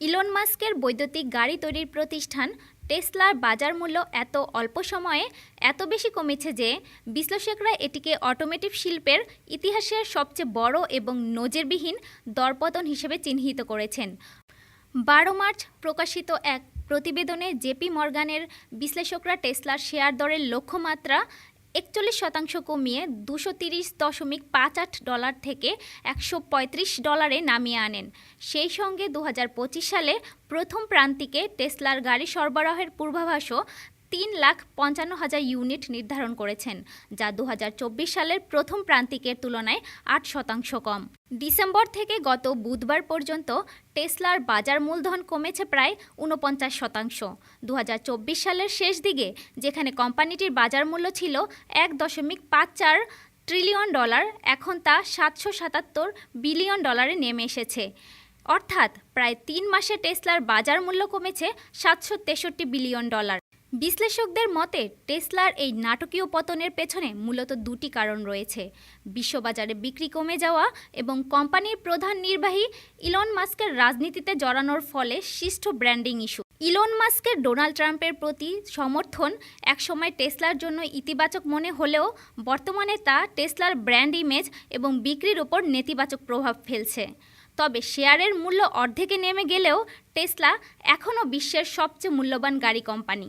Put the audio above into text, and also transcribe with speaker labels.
Speaker 1: Elon মাস্কের বৈদ্যুতিক গাড়ি তৈরির প্রতিষ্ঠান টেসলার বাজার মূল্য এত অল্প সময়ে এত বেশি কমেছে যে বিশ্লেষকরা এটিকে অটোমেটিভ শিল্পের ইতিহাসের সবচেয়ে বড় এবং নজিরবিহীন দরপতন হিসেবে চিহ্নিত করেছেন। বারো মার্চ প্রকাশিত এক প্রতিবেদনে জেপি মর্গানের বিশ্লেষকরা টেসলার শেয়ার দরের লক্ষ্যমাত্রা একচল্লিশ শতাংশ কমিয়ে দুশো তিরিশ দশমিক পাঁচ আট ডলার থেকে একশো পঁয়ত্রিশ ডলারে নামিয়ে আনেন। সেই সঙ্গে দু হাজার পঁচিশ সালে প্রথম প্রান্তিকে টেসলার গাড়ি সরবরাহের পূর্বাভাসও তিন লাখ পঞ্চান্ন হাজার ইউনিট নির্ধারণ করেছেন, যা দু হাজার চব্বিশ সালের প্রথম প্রান্তিকের তুলনায় আট শতাংশ কম। ডিসেম্বর থেকে গত বুধবার পর্যন্ত টেসলার বাজার মূলধন কমেছে প্রায় উনপঞ্চাশ শতাংশ। দু হাজার চব্বিশ সালের শেষ দিকে, যেখানে কোম্পানিটির বাজার মূল্য ছিল এক দশমিক পাঁচ চার ট্রিলিয়ন ডলার, এখন তা সাতশো সাতাত্তর বিলিয়ন ডলারে নেমে এসেছে। অর্থাৎ, প্রায় তিন মাসে টেসলার বাজার মূল্য কমেছে সাতশো তেষট্টি বিলিয়ন ডলার। বিশ্লেষকদের মতে, টেসলার এই নাটকীয় পতনের পেছনে মূলত দুটি কারণ রয়েছে। বিশ্ববাজারে বিক্রি কমে যাওয়া এবং কোম্পানির প্রধান নির্বাহী ইলন মাস্কের রাজনীতিতে জড়ানোর ফলে শিষ্ট ব্র্যান্ডিং ইস্যু। ইলন মাস্কের ডোনাল্ড ট্রাম্পের প্রতি সমর্থন একসময় টেসলার জন্য ইতিবাচক মনে হলেও বর্তমানে তা টেসলার ব্র্যান্ড ইমেজ এবং বিক্রির ওপর নেতিবাচক প্রভাব ফেলছে। তবে শেয়ারের মূল্য অর্ধেকে নেমে গেলেও টেসলা এখনও বিশ্বের সবচেয়ে মূল্যবান গাড়ি কোম্পানি।